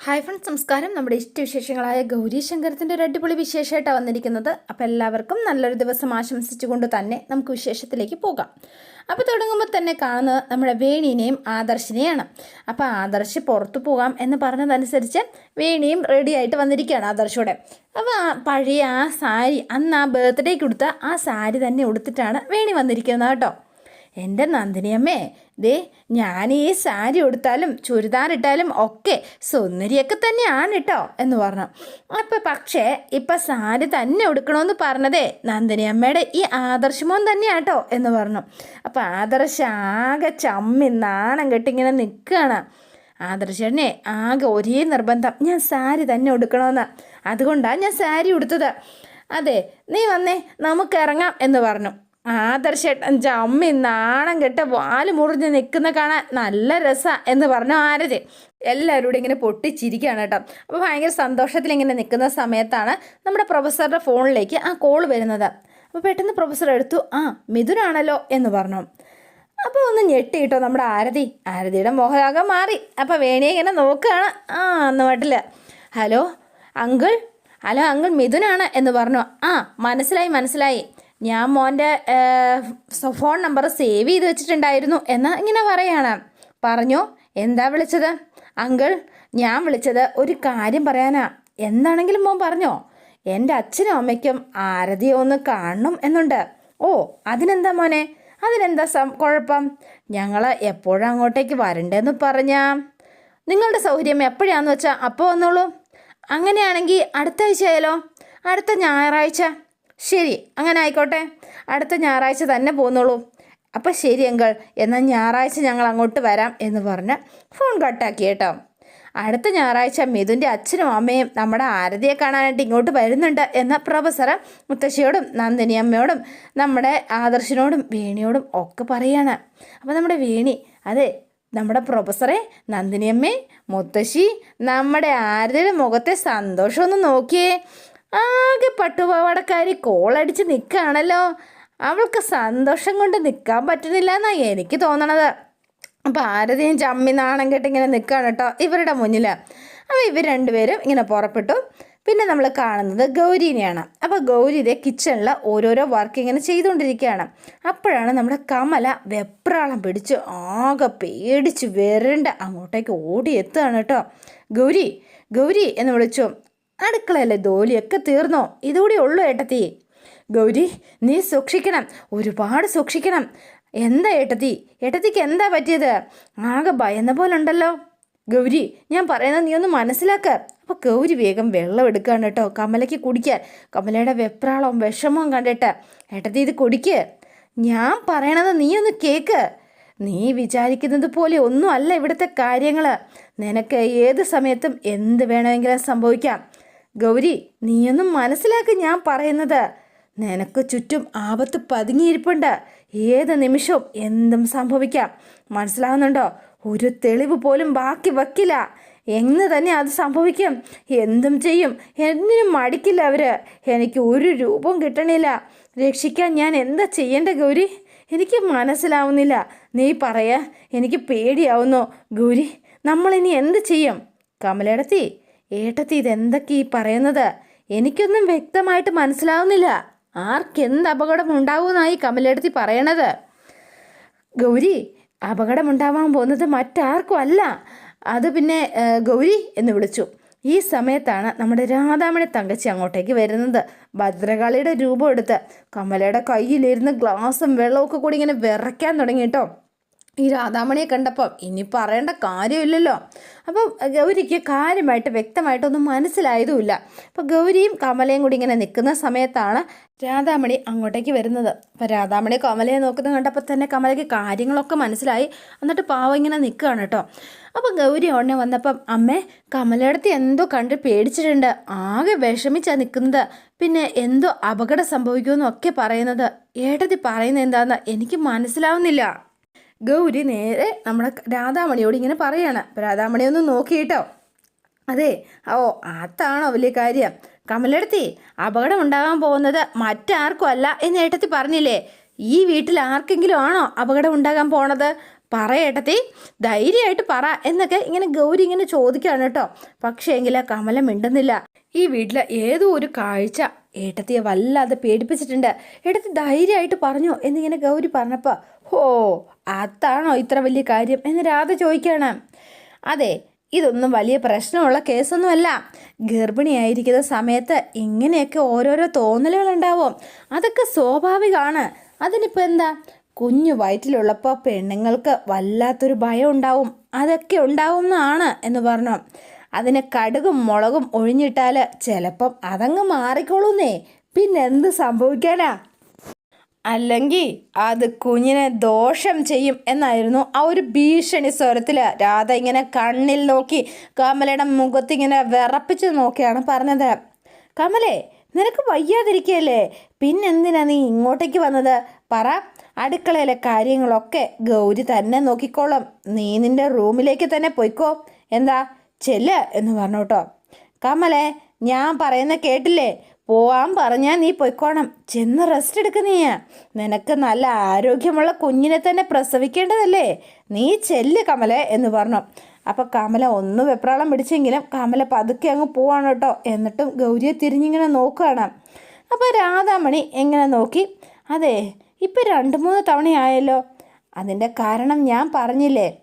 Hi friends സംസ്കാരം നമ്മുടെ ഇഷ്ടവിശേഷങ്ങളായ ഗൗരി ശങ്കരത്തിന്റെ ഒരു അടിപൊളി വിശേഷമായിട്ടാണ് വന്നിരിക്കുന്നത്. അപ്പോൾ എല്ലാവർക്കും നല്ലൊരു ദിവസം ആശംസിച്ചുകൊണ്ട് തന്നെ നമുക്ക് വിശേഷത്തിലേക്ക് പോകാം. അപ്പോൾ തുടങ്ങുമ്പോൾ തന്നെ കാണുന്നത് നമ്മുടെ വേണീനെയും ആദർശിനെയാണ്. അപ്പോൾ ആദർശ് പുറത്തു പോകാം എന്ന് പറഞ്ഞതനുസരിച്ച് വേണിയും റെഡി ആയിട്ട് വന്നിരിക്കുകയാണ് ആദർശോടെ. അപ്പോൾ പഴയ ആ സാരി അന്ന് ആ ബർത്ത്ഡേക്ക് കൊടുത്ത ആ സാരി തന്നെ ഉടുത്തിട്ടാണ് വേണി വന്നിരിക്കുന്നത് കേട്ടോ. എന്റെ നന്ദിനിയമ്മേ ദേ ഞാൻ ഈ സാരി ഉടുത്താലും ചുരിദാർ ഇട്ടാലും ഒക്കെ സുന്ദരിയൊക്കെ തന്നെയാണ് കേട്ടോ എന്ന് പറഞ്ഞു. അപ്പം പക്ഷേ ഇപ്പം സാരി തന്നെ ഉടുക്കണമെന്ന് പറഞ്ഞതേ നന്ദിനിയമ്മയുടെ ഈ ആദർശമോൻ തന്നെയാട്ടോ എന്ന് പറഞ്ഞു. അപ്പം ആദർശ ആകെ ചമ്മി നാണം കെട്ടിങ്ങനെ നിൽക്കുകയാണ് ആദർശനെ ആകെ ഒരേ നിർബന്ധം ഞാൻ സാരി തന്നെ ഉടുക്കണമെന്ന് അതുകൊണ്ടാണ് ഞാൻ സാരി ഉടുത്തത്. അതെ നീ വന്നേ നമുക്ക് ഇറങ്ങാം എന്ന് പറഞ്ഞു. ആദർശേട്ടൻ ചമ്മി നാണം കെട്ട വാൽ മുറിഞ്ഞ് നിൽക്കുന്ന കാണാൻ നല്ല രസ എന്ന് പറഞ്ഞു ആരതി. എല്ലാവരും കൂടി ഇങ്ങനെ പൊട്ടിച്ചിരിക്കുകയാണ് കേട്ടോ. അപ്പോൾ ഭയങ്കര സന്തോഷത്തിൽ ഇങ്ങനെ നിൽക്കുന്ന സമയത്താണ് നമ്മുടെ പ്രൊഫസറുടെ ഫോണിലേക്ക് ആ കോൾ വരുന്നത്. അപ്പോൾ പെട്ടെന്ന് പ്രൊഫസർ എടുത്തു ആ മിഥുനാണല്ലോ എന്ന് പറഞ്ഞു. അപ്പോൾ ഒന്ന് ഞെട്ടി കേട്ടോ നമ്മുടെ ആരതി. ആരതിയുടെ മോഹരാഗം മാറി. അപ്പോൾ വേണിയെ ഇങ്ങനെ നോക്കുകയാണ്. ആ എന്ന് പാട്ടില്ല ഹലോ അങ്കിൾ? ഹലോ അങ്കിൾ മിഥുനാണ് എന്ന് പറഞ്ഞു. ആ മനസ്സിലായി മനസ്സിലായി. ഞാൻ മോന്റെ ഫോൺ നമ്പർ സേവ് ചെയ്ത് വെച്ചിട്ടുണ്ടായിരുന്നു എന്ന് ഇങ്ങനെ പറയാണ്. പറഞ്ഞു എന്താ വിളിച്ചത്? അങ്കിൾ ഞാൻ വിളിച്ചത് ഒരു കാര്യം പറയാനാ. എന്താണെങ്കിലും മോൻ പറഞ്ഞോ. എന്റെ അച്ഛനും അമ്മയ്ക്കും ആരതിയെ ഒന്ന് കാണണം എന്നുണ്ട്. ഓ അതിനെന്താ മോനെ? അതിനെന്താ സം കുഴപ്പം? ഞങ്ങൾ എപ്പോഴും അങ്ങോട്ടേക്ക് വരണ്ടെന്ന് പറഞ്ഞാ. നിങ്ങളുടെ സൗകര്യം എപ്പോഴാന്ന് വെച്ചാൽ അപ്പോൾ വന്നോളൂ. അങ്ങനെയാണെങ്കിൽ അടുത്ത ആഴ്ച ആയാലോ അടുത്ത ഞായറാഴ്ച. ശരി അങ്ങനെ ആയിക്കോട്ടെ. അടുത്ത ഞായറാഴ്ച തന്നെ പോന്നോളൂ. അപ്പം ശരി അങ്കൾ എന്നാൽ ഞായറാഴ്ച ഞങ്ങൾ അങ്ങോട്ട് വരാം എന്ന് പറഞ്ഞ് ഫോൺ കട്ടാക്കി കേട്ടോ. അടുത്ത ഞായറാഴ്ച മിഥുന്റെ അച്ഛനും അമ്മയും നമ്മുടെ ആരതിയെ കാണാനായിട്ട് ഇങ്ങോട്ട് വരുന്നുണ്ട് എന്ന പ്രൊഫസർ മുത്തശ്ശിയോടും നന്ദിനി അമ്മയോടും നമ്മുടെ ആദർശനോടും വേണിയോടും ഒക്കെ പറയാണ്. അപ്പോൾ നമ്മുടെ വേണി അതെ നമ്മുടെ പ്രൊഫസറെ നന്ദിനിയമ്മേ മുത്തശ്ശി നമ്മുടെ ആരതിയുടെ മുഖത്തെ സന്തോഷമൊന്ന് നോക്കിയേ. ആകെ പട്ടുപാവാടക്കാരി കോളടിച്ച് നിൽക്കുകയാണല്ലോ അവൾക്ക് സന്തോഷം കൊണ്ട് നിൽക്കാൻ പറ്റുന്നില്ല എന്നാണ് എനിക്ക് തോന്നണത്. ആരതിയും ചമ്മി നാണം കേട്ട് ഇങ്ങനെ നിൽക്കുകയാണ് കേട്ടോ ഇവരുടെ മുന്നിൽ അപ്പോൾ ഇവർ രണ്ടുപേരും ഇങ്ങനെ പുറപ്പെട്ടു. പിന്നെ നമ്മൾ കാണുന്നത് ഗൗരീനെയാണ്. അപ്പോൾ ഗൗരി ഇതേ കിച്ചണിൽ ഓരോരോ വർക്ക് ഇങ്ങനെ ചെയ്തുകൊണ്ടിരിക്കുകയാണ്. അപ്പോഴാണ് നമ്മുടെ കമല വെപ്രാളം പിടിച്ച് ആകെ പേടിച്ച് വരണ്ട അങ്ങോട്ടേക്ക് ഓടിയെത്തുകയാണ് കേട്ടോ ഗൗരി ഗൗരി എന്ന് വിളിച്ചു. അടുക്കളയല്ലേ ജോലിയൊക്കെ തീർന്നോ? ഇതുകൂടി ഉള്ളൂ ഏട്ടത്തി. ഗൗരി നീ സൂക്ഷിക്കണം. ഒരുപാട് സൂക്ഷിക്കണം. എന്താ ഏട്ടത്തി? ഏട്ടത്തിക്ക് എന്താ പറ്റിയത്? ആകെ ഭയന്ന പോലെ ഉണ്ടല്ലോ ഗൗരി ഞാൻ പറയുന്നത് നീ ഒന്ന് മനസ്സിലാക്ക. അപ്പോൾ ഗൗരി വേഗം വെള്ളം എടുക്കുകയാണ് കേട്ടോ. കമലയ്ക്ക് കുടിക്കാൻ കമലയുടെ വെപ്രാളവും വിഷമവും കണ്ടിട്ട്. ഏട്ടത്തി ഇത് കുടിക്ക്. ഞാൻ പറയണത് നീ ഒന്ന് കേക്ക്. നീ വിചാരിക്കുന്നത് പോലെ ഒന്നും അല്ല ഇവിടുത്തെ കാര്യങ്ങൾ നിനക്ക് ഏത് സമയത്തും എന്ത് വേണമെങ്കിലും സംഭവിക്കാം. ഗൗരി നീയൊന്നും മനസ്സിലാക്കി ഞാൻ പറയുന്നത്. നിനക്ക് ചുറ്റും ആപത്ത് പതുങ്ങിയിരിപ്പുണ്ട്. ഏത് നിമിഷവും എന്തും സംഭവിക്കാം. മനസ്സിലാവുന്നുണ്ടോ? ഒരു തെളിവ് പോലും ബാക്കി വയ്ക്കില്ല. എന്ന് തന്നെ അത് സംഭവിക്കും. എന്തും ചെയ്യും. എന്തിനും മടിക്കില്ല അവർ. എനിക്ക് ഒരു രൂപം കിട്ടണില്ല. രക്ഷിക്കാൻ ഞാൻ എന്താ ചെയ്യേണ്ട ഗൗരി? എനിക്ക് മനസ്സിലാവുന്നില്ല. നീ പറയാ. എനിക്ക് പേടിയാവുന്നു. ഗൗരി നമ്മളിനി എന്ത് ചെയ്യും? കമലേടത്തി ഏട്ടത്തി ഇതെന്തൊക്കെ ഈ പറയുന്നത്? എനിക്കൊന്നും വ്യക്തമായിട്ട് മനസ്സിലാവുന്നില്ല. ആർക്കെന്ത് അപകടം ഉണ്ടാവുമെന്നായി കമലേടത്തി പറയണത്? ഗൗരി അപകടമുണ്ടാവാൻ പോകുന്നത് മറ്റാർക്കും അല്ല. അത് പിന്നെ ഗൗരി എന്ന് വിളിച്ചു. ഈ സമയത്താണ് നമ്മുടെ രാധാമണി തങ്കച്ചി അങ്ങോട്ടേക്ക് വരുന്നത്. ഭദ്രകാളിയുടെ രൂപം എടുത്ത് കമലയുടെ കയ്യിലിരുന്ന് ഗ്ലാസും വെള്ളമൊക്കെ കൂടി ഇങ്ങനെ വിറയ്ക്കാൻ തുടങ്ങി കേട്ടോ. ഈ രാധാമണിയെ കണ്ടപ്പോൾ ഇനി പറയേണ്ട കാര്യമില്ലല്ലോ. അപ്പം ഗൗരിക്ക് കാര്യമായിട്ട് വ്യക്തമായിട്ടൊന്നും മനസ്സിലായതുമില്ല. അപ്പോൾ ഗൗരിയും കമലയും കൂടി ഇങ്ങനെ നിൽക്കുന്ന സമയത്താണ് രാധാമണി അങ്ങോട്ടേക്ക് വരുന്നത്. അപ്പോൾ രാധാമണി കമലയെ നോക്കുന്നത് കണ്ടപ്പോൾ തന്നെ കമലയ്ക്ക് കാര്യങ്ങളൊക്കെ മനസ്സിലായി. എന്നിട്ട് പാവം ഇങ്ങനെ നിൽക്കുകയാണ് കേട്ടോ. അപ്പം ഗൗരി ഉടനെ വന്നപ്പം അമ്മേ കമലയിടത്ത് എന്തോ കണ്ട് പേടിച്ചിട്ടുണ്ട്. ആകെ വിഷമിച്ചാണ് നിൽക്കുന്നത്. പിന്നെ എന്തോ അപകടം സംഭവിക്കുമെന്നൊക്കെ പറയുന്നത്. ഏട്ടത്തി പറയുന്നത് എന്താണെന്ന് എനിക്ക് മനസ്സിലാവുന്നില്ല. ഗൗരി നേരെ നമ്മുടെ രാധാമണിയോട് ഇങ്ങനെ പറയാണ്. രാധാമണി ഒന്ന് നോക്കിയിട്ടോ. അതെ ഓ അതാണോ വലിയ കാര്യം. കമലെടുത്തി അപകടം ഉണ്ടാകാൻ പോകുന്നത് മറ്റാർക്കും അല്ല എന്ന് ഏട്ടത്തി പറഞ്ഞില്ലേ? ഈ വീട്ടിൽ ആർക്കെങ്കിലും ആണോ അപകടം ഉണ്ടാകാൻ പോണത് പറയേട്ടത്തി ധൈര്യമായിട്ട് പറ എന്നൊക്കെ ഇങ്ങനെ ഗൗരി ഇങ്ങനെ ചോദിക്കുകയാണ് കേട്ടോ. പക്ഷേ എങ്കിൽ കമല മിണ്ടുന്നില്ല. ഈ വീട്ടിലെ ഏതോ ഒരു കാഴ്ച ഏട്ടത്തിയെ വല്ലാതെ പേടിപ്പിച്ചിട്ടുണ്ട്. ഏട്ടത്തി ധൈര്യമായിട്ട് പറഞ്ഞു എന്നിങ്ങനെ ഗൗരി പറഞ്ഞപ്പോൾ ഹോ അതാണോ ഇത്ര വലിയ കാര്യം? എന്ന് രാധ ചോദിക്കുകയാണ്. അതെ ഇതൊന്നും വലിയ പ്രശ്നമുള്ള കേസൊന്നുമല്ല. ഗർഭിണിയായിരിക്കുന്ന സമയത്ത് ഇങ്ങനെയൊക്കെ ഓരോരോ തോന്നലുകൾ ഉണ്ടാവും അതൊക്കെ സ്വാഭാവികമാണ്. അതിനിപ്പോൾ എന്താ? കുഞ്ഞു വയറ്റിലുള്ളപ്പോൾ പെണ്ണുങ്ങൾക്ക് വല്ലാത്തൊരു ഭയം ഉണ്ടാവും. അതൊക്കെ ഉണ്ടാവുന്നതാണ് എന്ന് പറഞ്ഞു. അതിന് കടുകും മുളകും ഒഴിഞ്ഞിട്ടാൽ ചിലപ്പം അതങ്ങ് മാറിക്കോളൂന്നേ. പിന്നെന്ത് സംഭവിക്കാനാ? അല്ലെങ്കിൽ അത് കുഞ്ഞിനെ ദോഷം ചെയ്യും എന്നായിരുന്നു ആ ഒരു ഭീഷണി സ്വരത്തിൽ രാധ ഇങ്ങനെ കണ്ണിൽ നോക്കി കമലയുടെ മുഖത്ത് ഇങ്ങനെ വിറപ്പിച്ച് നോക്കിയാണ് പറഞ്ഞത്. കമലേ നിനക്ക് വയ്യാതിരിക്കുകയല്ലേ പിന്നെന്തിനാ നീ ഇങ്ങോട്ടേക്ക് വന്നത്? പറ. അടുക്കളയിലെ കാര്യങ്ങളൊക്കെ ഗൗരി തന്നെ നോക്കിക്കോളും. നീ നിന്റെ റൂമിലേക്ക് തന്നെ പോയിക്കോ. എന്താ? ചെല്ല് എന്ന് പറഞ്ഞു കേട്ടോ. കമലേ ഞാൻ പറയുന്ന കേട്ടില്ലേ? പോവാൻ പറഞ്ഞാൽ നീ പൊയ്ക്കോണം. ചെന്ന് റെസ്റ്റ് എടുക്ക നീ. നിനക്ക് നല്ല ആരോഗ്യമുള്ള കുഞ്ഞിനെ തന്നെ പ്രസവിക്കേണ്ടതല്ലേ? നീ ചെല്ല് കമലെ എന്ന് പറഞ്ഞു. അപ്പോൾ കമല ഒന്ന് വെപ്രാളം പിടിച്ചെങ്കിലും കമല പതുക്കെ അങ്ങ് പോവാണ് കേട്ടോ. എന്നിട്ടും ഗൗരിയെ തിരിഞ്ഞിങ്ങനെ നോക്കുകയാണ്. അപ്പോൾ രാധാമണി എങ്ങനെ നോക്കി? അതെ ഇപ്പം രണ്ട് മൂന്ന് തവണയായല്ലോ. അതിന്റെ കാരണം ഞാൻ പറഞ്ഞില്ലേ?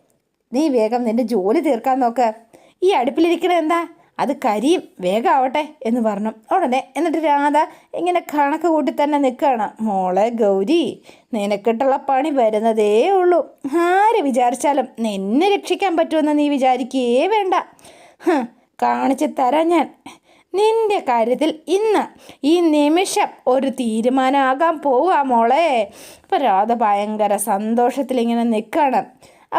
നീ വേഗം നിന്റെ ജോലി തീർക്കാൻ നോക്ക്. ഈ അടുപ്പിലിരിക്കണ എന്താ? അത് കരിയും വേഗം ആവട്ടെ എന്ന് പറഞ്ഞു. ഉടനെ എന്നിട്ട് രാധ ഇങ്ങനെ കണക്ക് കൂട്ടി തന്നെ നിൽക്കുകയാണ്. മോളെ ഗൗരി നിനക്കിട്ടുള്ള പണി വരുന്നതേ ഉള്ളൂ. ആര് വിചാരിച്ചാലും നിന്നെ രക്ഷിക്കാൻ പറ്റുമെന്ന് നീ വിചാരിക്കേ വേണ്ട. കാണിച്ചു തരാം ഞാൻ. നിന്റെ കാര്യത്തിൽ ഇന്ന് ഈ നിമിഷം ഒരു തീരുമാനമാകാൻ പോവുക മോളെ. അപ്പോൾ രാധ ഭയങ്കര സന്തോഷത്തിൽ ഇങ്ങനെ നിൽക്കുകയാണ്.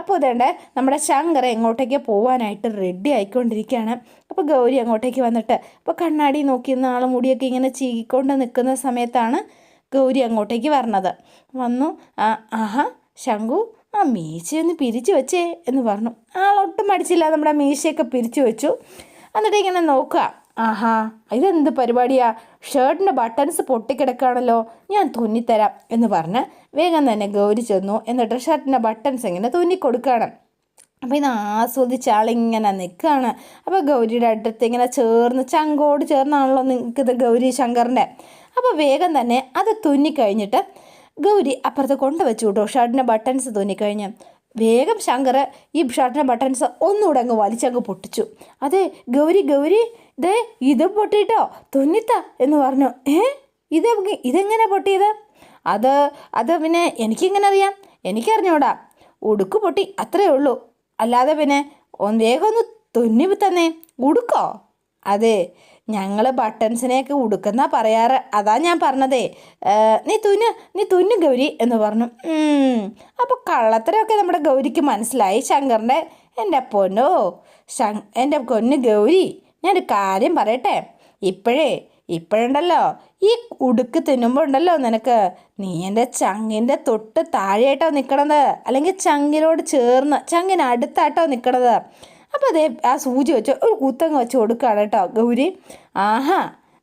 അപ്പോൾ ഇതേണ്ട നമ്മുടെ ശങ്കർ എങ്ങോട്ടേക്ക് പോകാനായിട്ട് റെഡി ആയിക്കൊണ്ടിരിക്കുകയാണ്. അപ്പോൾ ഗൗരി അങ്ങോട്ടേക്ക് വന്നിട്ട് അപ്പോൾ കണ്ണാടി നോക്കി ആൾ മുടിയൊക്കെ ഇങ്ങനെ ചീകിക്കൊണ്ട് നിൽക്കുന്ന സമയത്താണ് ഗൗരി അങ്ങോട്ടേക്ക് വരണത്. വന്നു ആഹാ ശങ്കു ആ മീശയൊന്ന് പിരിച്ചു വെച്ചേ എന്ന് പറഞ്ഞു. ആളൊട്ടും മടിച്ചില്ല നമ്മുടെ മീശയൊക്കെ പിരിച്ചു വെച്ചു. എന്നിട്ട് ഇങ്ങനെ നോക്കുക. ആഹാ ഇതെന്ത് പരിപാടിയാ? ഷർട്ടിന്റെ ബട്ടൺസ് പൊട്ടിക്കിടക്കാണല്ലോ. ഞാൻ തുന്നിത്തരാം എന്ന് പറഞ്ഞ് വേഗം തന്നെ ഗൗരി ചെന്നു. എന്നിട്ട് ഷർട്ടിന്റെ ബട്ടൺസ് ഇങ്ങനെ തുന്നിക്കൊടുക്കുകയാണ്. അപ്പോൾ ഇത് ആസ്വദിച്ച ആളിങ്ങനെ നിൽക്കുകയാണ് അപ്പോൾ ഗൗരിയുടെ അടുത്ത് ഇങ്ങനെ ചേർന്ന് ചങ്കോട് ചേർന്നാണല്ലോ നിൽക്കുന്നത് ഗൗരി ശങ്കറിന്റെ അപ്പോൾ വേഗം തന്നെ അത് തുന്നിക്കഴിഞ്ഞിട്ട് ഗൗരി അപ്പുറത്ത് കൊണ്ടുവച്ചു കേട്ടോ ഷർട്ടിന്റെ ബട്ടൺസ് തുന്നിക്കഴിഞ്ഞ്. വേഗം ശങ്കർ ഈ ഷർട്ടിന്റെ ബട്ടൺസ് ഒന്നുകൂടെ അങ്ങ് വലിച്ചങ്ങ് പൊട്ടിച്ചു. അതെ ഗൗരി ഗൗരി ദേ ഇത് പൊട്ടിയിട്ടോ? തുന്നിത്ത എന്ന് പറഞ്ഞു. ഏ? ഇത് ഇതെങ്ങനെ പൊട്ടിയത്? അത് അത് പിന്നെ എനിക്കിങ്ങനെ അറിയാം. എനിക്കറിഞ്ഞൂടാ. ഉടുക്ക് പൊട്ടി അത്രേ ഉള്ളൂ. അല്ലാതെ പിന്നെ വേഗം ഒന്ന് തുന്നി തന്നെ. ഉടുക്കോ? അതെ. ഞങ്ങൾ ബട്ടൺസിനെയൊക്കെ ഉടുക്കുന്നാ പറയാറ്. അതാ ഞാൻ പറഞ്ഞതേ. നീ തുന്ന് നീ തുന്നു ഗൗരി എന്ന് പറഞ്ഞു. അപ്പോൾ കള്ളത്തരമൊക്കെ നമ്മുടെ ഗൗരിക്ക് മനസ്സിലായി ശങ്കറിന്റെ എന്റെ പൊന്നോ? ശങ് എന്റെ പൊന്ന് ഗൗരി. ഞാനൊരു കാര്യം പറയട്ടെ? ഇപ്പോഴേ ഇപ്പോഴുണ്ടല്ലോ ഈ ഉടുക്ക് തിന്നുമ്പോൾ ഉണ്ടല്ലോ നിനക്ക്? നീ എന്റെ ചങ്ങിന്റെ തൊട്ട് താഴെയായിട്ടോ നിൽക്കണത് അല്ലെങ്കിൽ ചങ്ങിനോട് ചേർന്ന് ചങ്ങിന് അടുത്തായിട്ടോ നിൽക്കണത് അപ്പോൾ അതേ ആ സൂചി വെച്ച് ഒരു കുത്തങ്ങ് വെച്ച് കൊടുക്കുകയാണ് കേട്ടോ ഗൗരി. ആഹാ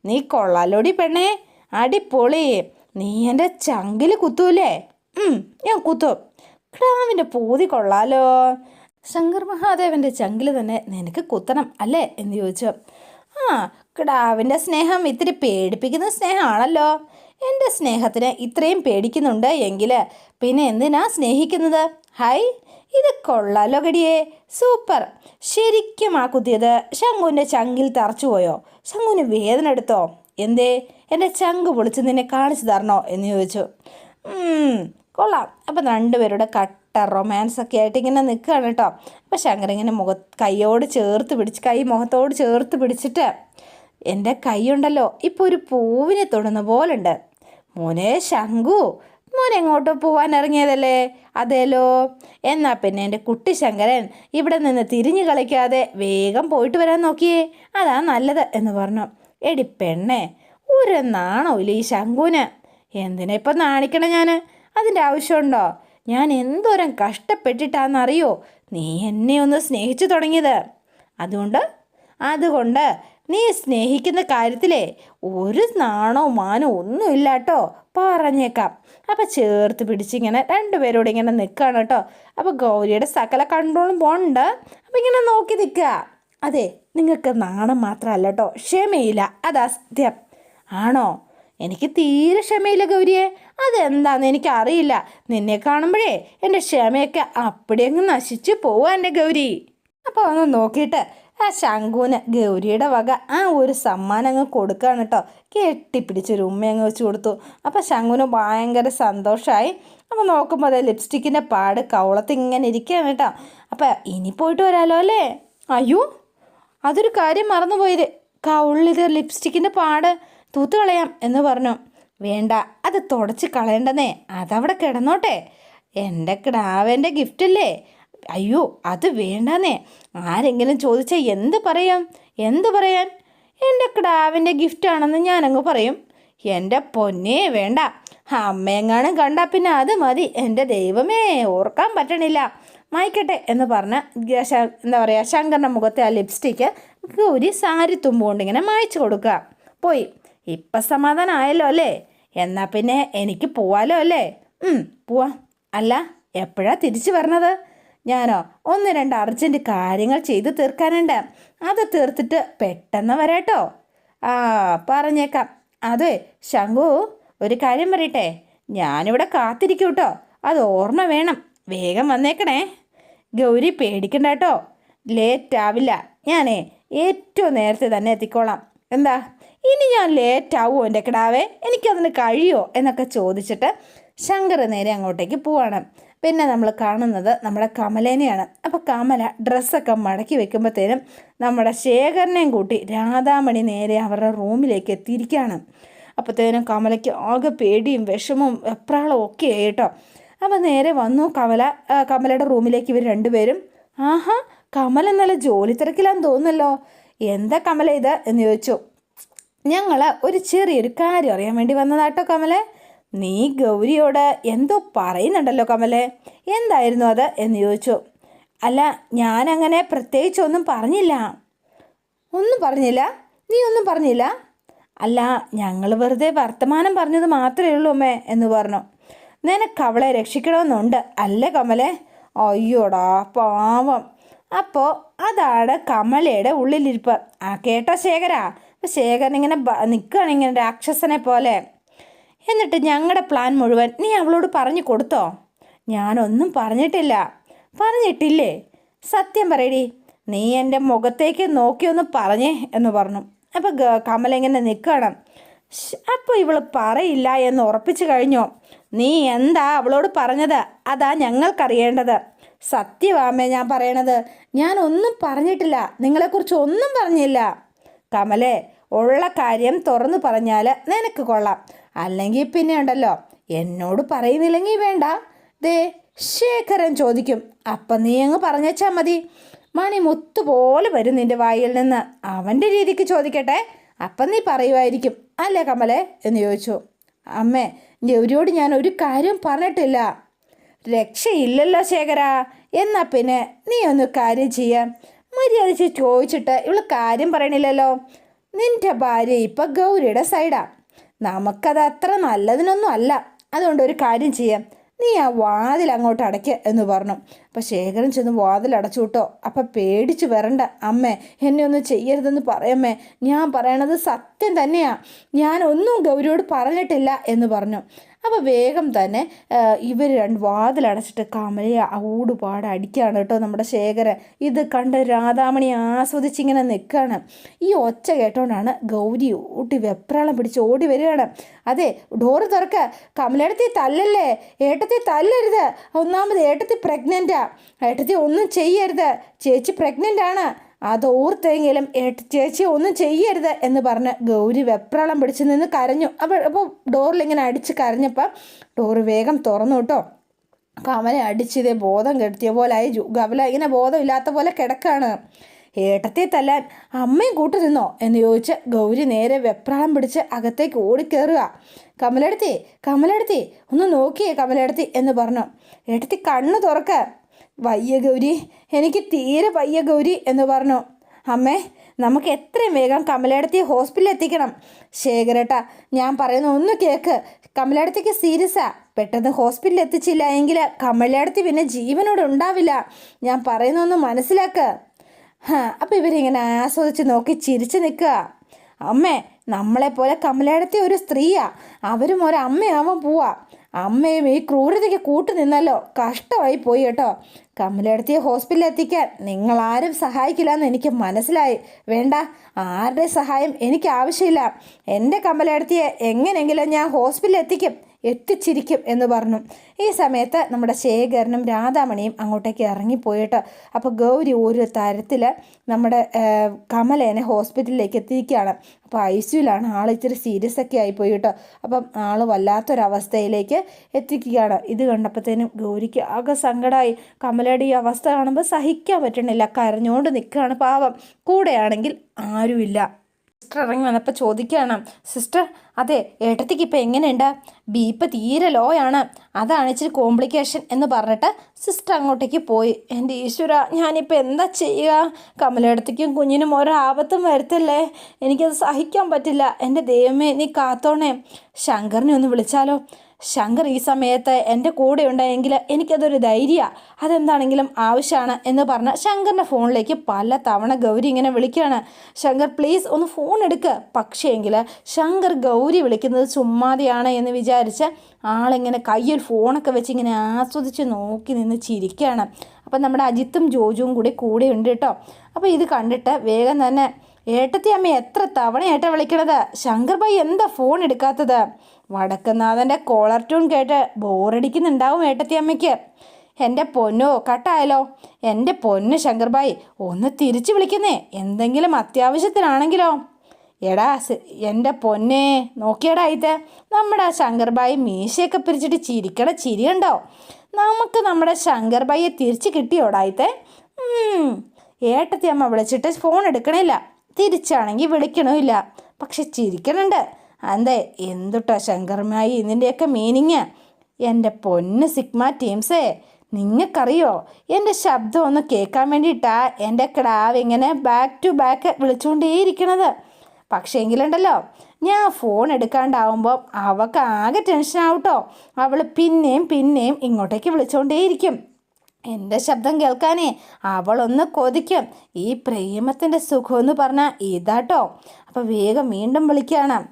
നീ കൊള്ളാലോടി പെണ്ണേ. അടിപൊളി. നീ എന്റെ ചങ്കിൽ കുത്തൂലേ? ഞാൻ കുത്തും. കിടാവിന്റെ പൂതി കൊള്ളാലോ. ശങ്കർ മഹാദേവന്റെ ചങ്കിൽ തന്നെ നിനക്ക് കുത്തണം അല്ലേ എന്ന് ചോദിച്ചു. ആ കിടാവിന്റെ സ്നേഹം ഇത്തിരി പേടിപ്പിക്കുന്ന സ്നേഹമാണല്ലോ. എന്റെ സ്നേഹത്തിന് ഇത്രയും പേടിക്കുന്നുണ്ട് എങ്കിൽ പിന്നെ എന്തിനാ സ്നേഹിക്കുന്നത്? ഹായ് ഇത് കൊള്ളാലോ ഗടിയേ സൂപ്പർ. ശരിക്കും ആ കുത്തിയത് ശങ്കുവിന്റെ ചങ്കിൽ തറച്ചു പോയോ? ശങ്കുവിന് വേദന എടുത്തോ? എന്തേ? എന്റെ ചങ്ക് പൊളിച്ച് നിന്നെ കാണിച്ചു തരണോ? എന്ന് ചോദിച്ചു. "ഉം, കൊള്ളാം. അപ്പം രണ്ടുപേരുടെ കട്ട റൊമാൻസ് ഒക്കെ ആയിട്ട് ഇങ്ങനെ നിൽക്കുകയാണ് കേട്ടോ അപ്പം ശങ്കർ ഇങ്ങനെ മുഖ കൈയോട് ചേർത്ത് പിടിച്ച് കൈ മുഖത്തോട് ചേർത്ത് പിടിച്ചിട്ട് എന്റെ കൈയുണ്ടല്ലോ ഇപ്പോൾ ഒരു പൂവിനെ തൊടുന്ന പോലുണ്ട്. മോനെ ശങ്കു മോനെ എങ്ങോട്ടോ പോവാൻ ഇറങ്ങിയതല്ലേ? അതേലോ? എന്നാ പിന്നെ എന്റെ കുട്ടി ശങ്കരൻ ഇവിടെ നിന്ന് തിരിഞ്ഞു കളിക്കാതെ വേഗം പോയിട്ട് വരാൻ നോക്കിയേ. അതാ നല്ലത് എന്ന് പറഞ്ഞു. എടി പെണ്ണേ ഒരു നാണോ ഇല്ല ഈ ശങ്കുവിന്? എന്തിനാ ഇപ്പം നാണിക്കണം ഞാൻ അതിന്റെ ആവശ്യമുണ്ടോ? ഞാൻ എന്തോരം കഷ്ടപ്പെട്ടിട്ടാണെന്നറിയോ? നീ എന്നെ ഒന്ന് സ്നേഹിച്ചു തുടങ്ങിയത്. അതുകൊണ്ട് അതുകൊണ്ട് നീ സ്നേഹിക്കുന്ന കാര്യത്തിലേ ഒരു നാണോ മാനോ ഒന്നുമില്ല കേട്ടോ. പറഞ്ഞേക്കാം. അപ്പം ചേർത്ത് പിടിച്ചിങ്ങനെ രണ്ടുപേരോട് ഇങ്ങനെ നിൽക്കുകയാണ് കേട്ടോ. അപ്പോൾ ഗൗരിയുടെ സകല കൺട്രോളും പോണ്ട് അപ്പം ഇങ്ങനെ നോക്കി നിൽക്കുക. അതെ നിങ്ങൾക്ക് നാണം മാത്രമല്ല കേട്ടോ. ക്ഷമയില്ല. അതാ സത്യം. ആണോ? എനിക്ക് തീരെ ക്ഷമയില്ല ഗൗരിയെ. അതെന്താന്ന് എനിക്കറിയില്ല. നിന്നെ കാണുമ്പോഴേ എന്റെ ക്ഷമയൊക്കെ അപ്പടിയങ്ങ് നശിച്ചു പോവാ എന്റെ ഗൗരി. അപ്പോൾ ഒന്ന് നോക്കിയിട്ട് ആ ശംഖുവിന് ഗൗരിയുടെ വക ആ ഒരു സമ്മാനം അങ്ങ് കൊടുക്കുകയാണ് കേട്ടോ. കെട്ടിപ്പിടിച്ചൊരു ഉമ്മ അങ്ങ് വെച്ച് കൊടുത്തു. അപ്പോൾ ശംഖുവിന് ഭയങ്കര സന്തോഷമായി അപ്പോൾ നോക്കുമ്പോൾ അതെ ലിപ്സ്റ്റിക്കിന്റെ പാട് കവളത്ത് ഇങ്ങനെ ഇരിക്കുകയാണ് കേട്ടോ. അപ്പോൾ ഇനി പോയിട്ട് വരാലോ അല്ലേ? അയ്യോ അതൊരു കാര്യം മറന്നുപോയത്. കൗളിത് ലിപ്സ്റ്റിക്കിന്റെ പാട്. തൂത്ത് കളയാം എന്ന് പറഞ്ഞു. വേണ്ട അത് തുടച്ച് കളയണ്ടെന്നേ. അതവിടെ കിടന്നോട്ടെ. എന്റെ കിടാവേന്റെ ഗിഫ്റ്റല്ലേ അയ്യോ അത് വേണ്ടെന്നേ. ആരെങ്കിലും ചോദിച്ചാൽ എന്ത് പറയാം? എന്ത് പറയാൻ? എന്റെ കിടാവിന്റെ ഗിഫ്റ്റാണെന്ന് ഞാനങ്ങ് പറയും. എന്റെ പൊന്നേ വേണ്ട. അമ്മയെങ്ങാനും കണ്ടാൽ പിന്നെ അത് മതി. എന്റെ ദൈവമേ ഓർക്കാൻ പറ്റണില്ല. മായ്ക്കട്ടെ എന്ന് പറഞ്ഞ് എന്താ പറയുക ശങ്കറിന്റെ മുഖത്തെ ആ ലിപ്സ്റ്റിക്ക് ഒരു സാരി തുമ്പുകൊണ്ട് ഇങ്ങനെ മായ്ച്ചു കൊടുക്കുക. പോയി. ഇപ്പം സമാധാനമായല്ലോ അല്ലേ? എന്നാൽ പിന്നെ എനിക്ക് പോവാലോ അല്ലേ? പോവാ. അല്ല എപ്പോഴാ തിരിച്ചു വരണത്? ഞാനോ ഒന്ന് രണ്ട് അർജന്റ് കാര്യങ്ങൾ ചെയ്ത് തീർക്കാനുണ്ട്. അത് തീർത്തിട്ട് പെട്ടെന്ന് വരാട്ടോ. ആ പറഞ്ഞേക്കാം. അതെ ശംഖു ഒരു കാര്യം പറയട്ടെ. ഞാനിവിടെ കാത്തിരിക്കും കേട്ടോ. അത് ഓർമ്മ വേണം. വേഗം വന്നേക്കണേ. ഗൗരി പേടിക്കണ്ട കേട്ടോ. ലേറ്റ് ആവില്ല. ഞാനേ ഏറ്റവും നേരത്തെ തന്നെ എത്തിക്കോളാം. എന്താ? ഇനി ഞാൻ ലേറ്റ് ആവുമോ എന്റെ കിടാവേ? എനിക്കതിന് കഴിയുമോ എന്നൊക്കെ ചോദിച്ചിട്ട് ശങ്കർ നേരെ അങ്ങോട്ടേക്ക് പോവാണ്. പിന്നെ നമ്മൾ കാണുന്നത് നമ്മുടെ കമലേനെയാണ്. അപ്പോൾ കമല ഡ്രസ്സൊക്കെ മടക്കി വെക്കുമ്പോഴത്തേനും നമ്മുടെ ശേഖരനെയും കൂട്ടി രാധാമണി നേരെ അവരുടെ റൂമിലേക്ക് എത്തിയിരിക്കുകയാണ് അപ്പോഴത്തേനും കമലയ്ക്ക് ആകെ പേടിയും വിഷമവും എപ്രാളും ഒക്കെ ആയിട്ടോ. അപ്പം അപ്പോൾ നേരെ വന്നു കമല കമലയുടെ റൂമിലേക്ക് ഇവർ രണ്ടുപേരും. ആഹാ കമല ഇന്നലെ ജോലി തിരക്കിലാന്ന് തോന്നുന്നല്ലോ. എന്താ കമല ഇത്? എന്ന് ചോദിച്ചു. ഞങ്ങൾ ഒരു ചെറിയൊരു കാര്യം അറിയാൻ വേണ്ടി വന്നതാട്ടോ കമലെ. നീ ഗൗരിയോട് എന്തോ പറയുന്നുണ്ടല്ലോ കമലെ. എന്തായിരുന്നു അത് എന്ന് ചോദിച്ചു. അല്ല ഞാനങ്ങനെ പ്രത്യേകിച്ചൊന്നും പറഞ്ഞില്ല. ഒന്നും പറഞ്ഞില്ല? നീ ഒന്നും പറഞ്ഞില്ല? അല്ല ഞങ്ങൾ വെറുതെ വർത്തമാനം പറഞ്ഞത് മാത്രമേ ഉള്ളൂ അമ്മേ എന്ന് പറഞ്ഞു. നിനക്ക് അവളെ രക്ഷിക്കണമെന്നുണ്ട് അല്ലേ കമലെ? അയ്യോടാ പാവം. അപ്പോൾ അതാണ് കമലയുടെ ഉള്ളിലിരിപ്പ്. ആ കേട്ടോ ശേഖരാ. അപ്പോൾ ശേഖരൻ ഇങ്ങനെ നിൽക്കുകയാണ് ഇങ്ങനെ രാക്ഷസനെ പോലെ. എന്നിട്ട് ഞങ്ങളുടെ പ്ലാൻ മുഴുവൻ നീ അവളോട് പറഞ്ഞു കൊടുത്തോ? ഞാനൊന്നും പറഞ്ഞിട്ടില്ല. പറഞ്ഞിട്ടില്ലേ? സത്യം പറയടി. നീ എന്റെ മുഖത്തേക്ക് നോക്കിയൊന്ന് പറഞ്ഞേ എന്ന് പറഞ്ഞു. അപ്പോൾ കമല ഇങ്ങനെ നിൽക്കണം അപ്പോൾ ഇവൾ പറയില്ല എന്ന് ഉറപ്പിച്ചു കഴിഞ്ഞോ. നീ എന്താ അവളോട് പറഞ്ഞത്? അതാ ഞങ്ങൾക്കറിയേണ്ടത്. സത്യവാമേ ഞാൻ പറയണത്. ഞാൻ ഒന്നും പറഞ്ഞിട്ടില്ല. നിങ്ങളെക്കുറിച്ച് ഒന്നും പറഞ്ഞില്ല. കമലേ ഉള്ള കാര്യം തുറന്നു പറഞ്ഞാൽ നിനക്ക് കൊള്ളാം. അല്ലെങ്കിൽ പിന്നെ ഉണ്ടല്ലോ എന്നോട് പറയുന്നില്ലെങ്കിൽ വേണ്ട. ദേ ശേഖരൻ ചോദിക്കും അപ്പം നീ അങ്ങ് പറഞ്ഞേച്ചാൽ മതി. മണി മുത്തുപോലെ വരും നിന്റെ വായിൽ നിന്ന്. അവന്റെ രീതിക്ക് ചോദിക്കട്ടെ. അപ്പം നീ പറയുമായിരിക്കും അല്ലേ കമലേ? എന്ന് ചോദിച്ചു. അമ്മേ ഗൗരിയോട് ഞാൻ ഒരു കാര്യം പറഞ്ഞിട്ടില്ല. രക്ഷയില്ലല്ലോ ശേഖര. എന്നാ പിന്നെ നീ ഒന്ന് കാര്യം ചെയ്യാം. മര്യാദച്ച് ചോദിച്ചിട്ട് ഇവൾ കാര്യം പറയണില്ലല്ലോ. നിന്റെ ഭാര്യ ഇപ്പം ഗൗരിയുടെ സൈഡാ നമുക്കത് അത്ര നല്ലതിനൊന്നും അല്ല. അതുകൊണ്ട് ഒരു കാര്യം ചെയ്യാം. നീ ആ വാതിൽ അങ്ങോട്ട് അടയ്ക്ക എന്ന് പറഞ്ഞു. അപ്പം ശേഖരൻ ചെന്ന് വാതിൽ അടച്ചു വിട്ടോ. അപ്പം പേടിച്ച് വരണ്ട. അമ്മേ എന്നെ ഒന്നും ചെയ്യരുതെന്ന് പറയമ്മേ. ഞാൻ പറയണത് സത്യം തന്നെയാണ് ഞാൻ ഒന്നും ഗൗരിയോട് പറഞ്ഞിട്ടില്ല എന്ന് പറഞ്ഞു. അപ്പോൾ വേഗം തന്നെ ഇവർ രണ്ട് വാതിലടച്ചിട്ട് കമലയെ ഊടുപാട് അടിക്കുകയാണ് കേട്ടോ നമ്മുടെ ശേഖരൻ. ഇത് കണ്ട് രാധാമണി ആസ്വദിച്ചിങ്ങനെ നിൽക്കുകയാണ്. ഈ ഒച്ച കേട്ടോണ്ടാണ് ഗൗരി ഊട്ടി വെപ്രാളം പിടിച്ച് ഓടി വരികയാണ്. അതെ ഡോറ് തുറക്ക. കമലയിടത്തി തല്ലല്ലേ? ഏട്ടത്തി തല്ലരുത്. ഒന്നാമത് ഏട്ടത്തി പ്രഗ്നന്റാ ഏട്ടത്തി ഒന്നും ചെയ്യരുത്. ചേച്ചി പ്രഗ്നന്റ് ആണ്. അത് ഓർത്തെങ്കിലും ചേച്ചി ഒന്നും ചെയ്യരുത് എന്ന് പറഞ്ഞ് ഗൗരി വെപ്രാളം പിടിച്ച് നിന്ന് കരഞ്ഞു. അപ്പോൾ അപ്പോൾ ഡോറിൽ ഇങ്ങനെ അടിച്ച് കരഞ്ഞപ്പോൾ ഡോറ് വേഗം തുറന്നു കേട്ടോ. കമലെ അടിച്ചിതേ ബോധം കെടുത്തിയ പോലെ ആയി. കമല ഇങ്ങനെ ബോധമില്ലാത്ത പോലെ കിടക്കാണ്. ഏട്ടത്തെ തല്ലാൻ അമ്മയും കൂട്ടു നിന്നോ എന്ന് ചോദിച്ച് ഗൗരി നേരെ വെപ്രാളം പിടിച്ച് അകത്തേക്ക് ഓടിക്കേറുക. കമലെടുത്തി കമലെടുത്തി ഒന്ന് നോക്കിയേ കമലെടുത്തി എന്ന് പറഞ്ഞു. ഏട്ടത്തി കണ്ണ് തുറക്ക. വയ്യ ഗൗരി. എനിക്ക് തീരെ വയ്യ ഗൗരി എന്ന് പറഞ്ഞു. അമ്മേ നമുക്ക് എത്രയും വേഗം കമലയിടത്തി ഹോസ്പിറ്റലിൽ എത്തിക്കണം. ശേഖരട്ട ഞാൻ പറയുന്ന ഒന്ന് കേക്ക്. കമലയിടത്തേക്ക് സീരിയസാ പെട്ടെന്ന് ഹോസ്പിറ്റലിൽ എത്തിച്ചില്ല എങ്കിൽ കമലയിടത്തി പിന്നെ ജീവനോട് ഉണ്ടാവില്ല. ഞാൻ പറയുന്ന ഒന്ന് മനസ്സിലാക്ക്. ഹാ അപ്പം ഇവരിങ്ങനെ ആസ്വദിച്ച് നോക്കി ചിരിച്ചു നിൽക്കുക. അമ്മേ നമ്മളെപ്പോലെ കമലയിടത്തെ ഒരു സ്ത്രീയാ. അവരും ഒരമ്മയാവാൻ പോവാ. അമ്മയും ഈ ക്രൂരതയ്ക്ക് കൂട്ടു നിന്നല്ലോ. കഷ്ടമായി പോയി കേട്ടോ. കമലയിടത്തിയെ ഹോസ്പിറ്റലിൽ എത്തിക്കാൻ നിങ്ങൾ ആരും സഹായിക്കില്ല എന്ന് എനിക്ക് മനസ്സിലായി. വേണ്ട ആരുടെ സഹായം എനിക്ക് ആവശ്യമില്ല. എന്റെ കമലയിടത്തിയെ എങ്ങനെയെങ്കിലും ഞാൻ ഹോസ്പിറ്റലിൽ എത്തിക്കും. എത്തിച്ചിരിക്കും എന്ന് പറഞ്ഞു. ഈ സമയത്ത് നമ്മുടെ ശേഖരനും രാധാമണിയും അങ്ങോട്ടേക്ക് ഇറങ്ങിപ്പോയിട്ട് അപ്പോൾ ഗൗരി ഒരു തരത്തിൽ നമ്മുടെ കമലേനെ ഹോസ്പിറ്റലിലേക്ക് എത്തിക്കുകയാണ് അപ്പോൾ ഐ സിയുലാണ് ആൾ ഇച്ചിരി സീരിയസ് ഒക്കെ ആയിപ്പോയി കേട്ടോ അപ്പം ആൾ വല്ലാത്തൊരവസ്ഥയിലേക്ക് എത്തിക്കുകയാണ്. ഇത് കണ്ടപ്പോഴത്തേനും ഗൗരിക്ക് ആകെ സങ്കടമായി കമലയുടെ ഈ അവസ്ഥ കാണുമ്പോൾ സഹിക്കാൻ പറ്റണില്ല. കരഞ്ഞുകൊണ്ട് നിൽക്കുകയാണ് പാവം. കൂടെയാണെങ്കിൽ ആരുമില്ല. സിസ്റ്റർ ഇറങ്ങി വന്നപ്പോൾ ചോദിക്കുകയാണ് സിസ്റ്റർ അതെ ഏട്ടത്തിക്ക് ഇപ്പം എങ്ങനെയുണ്ട്? ബി ഇപ്പം തീരെ ലോ ആണ്. അതാണ് ഇച്ചിരി കോംപ്ലിക്കേഷൻ എന്ന് പറഞ്ഞിട്ട് സിസ്റ്റർ അങ്ങോട്ടേക്ക് പോയി. എന്റെ ഈശ്വര ഞാനിപ്പോൾ എന്താ ചെയ്യുക? കമലേടത്തേക്കും കുഞ്ഞിനും ഓരോ ആപത്തും വരുത്തല്ലേ? എനിക്കത് സഹിക്കാൻ പറ്റില്ല. എന്റെ ദൈവമേ നീ കാത്തോണേ. ശങ്കറിനെ ഒന്ന് വിളിച്ചാലോ? ശങ്കർ ഈ സമയത്ത് എന്റെ കൂടെ ഉണ്ടായെങ്കിൽ എനിക്കതൊരു ധൈര്യമാണ് അതെന്താണെങ്കിലും ആവശ്യമാണ് എന്ന് പറഞ്ഞ് ശങ്കറിന്റെ ഫോണിലേക്ക് പല തവണ ഗൗരി ഇങ്ങനെ വിളിക്കുകയാണ്. ശങ്കർ പ്ലീസ് ഒന്ന് ഫോൺ എടുക്ക്. പക്ഷേങ്കിൽ ശങ്കർ ഗൗരി വിളിക്കുന്നത് ചുമ്മാതെയാണ് എന്ന് വിചാരിച്ച് ആളിങ്ങനെ കയ്യിൽ ഫോണൊക്കെ വെച്ച് ഇങ്ങനെ ആസ്വദിച്ച് നോക്കി നിന്ന് ചിരിക്കുകയാണ്. അപ്പം നമ്മുടെ അജിത്തും ജോജുവും കൂടി കൂടെ ഉണ്ട് കേട്ടോ. അപ്പോൾ ഇത് കണ്ടിട്ട് വേഗം തന്നെ ഏട്ടത്തി അമ്മ എത്ര തവണയേട്ട വിളിക്കണത്? ശങ്കർ ഭായി എന്താ ഫോൺ എടുക്കാത്തത്? വടക്കുന്നാഥന്റെ കോളർ ട്യൂൺ കേട്ട് ബോറടിക്കുന്നുണ്ടാവും ഏട്ടത്തി അമ്മയ്ക്ക് എന്റെ പൊന്നോ കട്ടായാലോ എന്റെ പൊന്ന് ശങ്കർ ഭായി ഒന്ന് തിരിച്ചു വിളിക്കുന്നേ. എന്തെങ്കിലും അത്യാവശ്യത്തിനാണെങ്കിലോ? എടാ എന്റെ പൊന്നെ നോക്കിയടാ ഇത്. നമ്മുടെ ശങ്കർബായി മീശയൊക്കെ പിരിച്ചിട്ട് ചിരിക്കണ ചിരിയുണ്ടോ നമുക്ക് നമ്മുടെ ശങ്കർബായിയെ തിരിച്ച് കിട്ടിയോടായിത്തെ ഏട്ടത്തി അമ്മ വിളിച്ചിട്ട് ഫോൺ എടുക്കണില്ല. തിരിച്ചാണെങ്കിൽ വിളിക്കണമില്ല. പക്ഷെ ചിരിക്കണുണ്ട്. അതെ എന്തുട്ടാ ശങ്കർമായി ഇതിന്റെയൊക്കെ മീനിങ് എന്റെ പൊന്ന് സിഗ്മ ടീംസേ നിങ്ങൾക്കറിയോ? എന്റെ ശബ്ദം ഒന്ന് കേൾക്കാൻ വേണ്ടിയിട്ടാ എന്റെ കിടാവ് ഇങ്ങനെ ബാക്ക് ടു ബാക്ക് വിളിച്ചുകൊണ്ടേയിരിക്കണത്. പക്ഷേ എങ്കിലുണ്ടല്ലോ ഞാൻ ഫോൺ എടുക്കാണ്ടാവുമ്പോൾ അവൾക്ക് ആകെ ടെൻഷൻ ആവട്ടോ അവൾ പിന്നെയും പിന്നെയും ഇങ്ങോട്ടേക്ക് വിളിച്ചുകൊണ്ടേയിരിക്കും. എന്റെ ശബ്ദം കേൾക്കാനേ അവളൊന്ന് കൊതിക്കും. ഈ പ്രേമത്തിന്റെ സുഖമെന്ന് പറഞ്ഞാൽ ഇതാട്ടോ. അപ്പോൾ വേഗം വീണ്ടും വിളിക്കുകയാണ്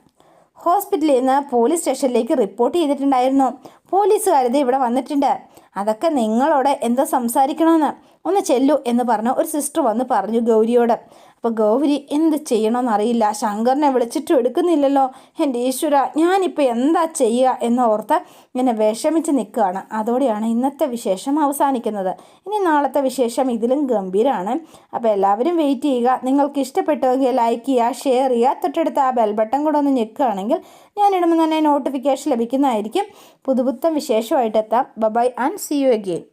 ഹോസ്പിറ്റലിൽ നിന്ന് പോലീസ് സ്റ്റേഷനിലേക്ക് റിപ്പോർട്ട് ചെയ്തിട്ടുണ്ടായിരുന്നു. പോലീസുകാരിത് ഇവിടെ വന്നിട്ടുണ്ട്. അതൊക്കെ നിങ്ങളോട് എന്തോ സംസാരിക്കണമെന്ന് ഒന്ന് ചെല്ലു എന്ന് പറഞ്ഞ് ഒരു സിസ്റ്റർ വന്ന് പറഞ്ഞു ഗൗരിയോട്. അപ്പോൾ ഗൗരി എന്ത് ചെയ്യണമെന്നറിയില്ല ശങ്കറിനെ വിളിച്ചിട്ടും എടുക്കുന്നില്ലല്ലോ. എന്റെ ഈശ്വര ഞാനിപ്പോൾ എന്താ ചെയ്യുക? എന്നോർത്ത് ഇങ്ങനെ വിഷമിച്ച് നിൽക്കുകയാണ്. അതോടെയാണ് ഇന്നത്തെ വിശേഷം അവസാനിക്കുന്നത്. ഇനി നാളത്തെ വിശേഷം ഇതിലും ഗംഭീരമാണ് അപ്പോൾ എല്ലാവരും വെയിറ്റ് ചെയ്യുക. നിങ്ങൾക്ക് ഇഷ്ടപ്പെട്ടുവെങ്കിൽ ലൈക്ക് ചെയ്യുക ഷെയർ ചെയ്യുക. തൊട്ടടുത്ത് ആ ബെൽ ബട്ടൺ കൂടെ ഒന്ന് ഞെക്കുകയാണെങ്കിൽ ഞാൻ ഇടുമ്പോൾ തന്നെ നോട്ടിഫിക്കേഷൻ ലഭിക്കുന്നതായിരിക്കും. പുതുപുത്തം വിശേഷമായിട്ട് എത്താം. Bye bye and see you again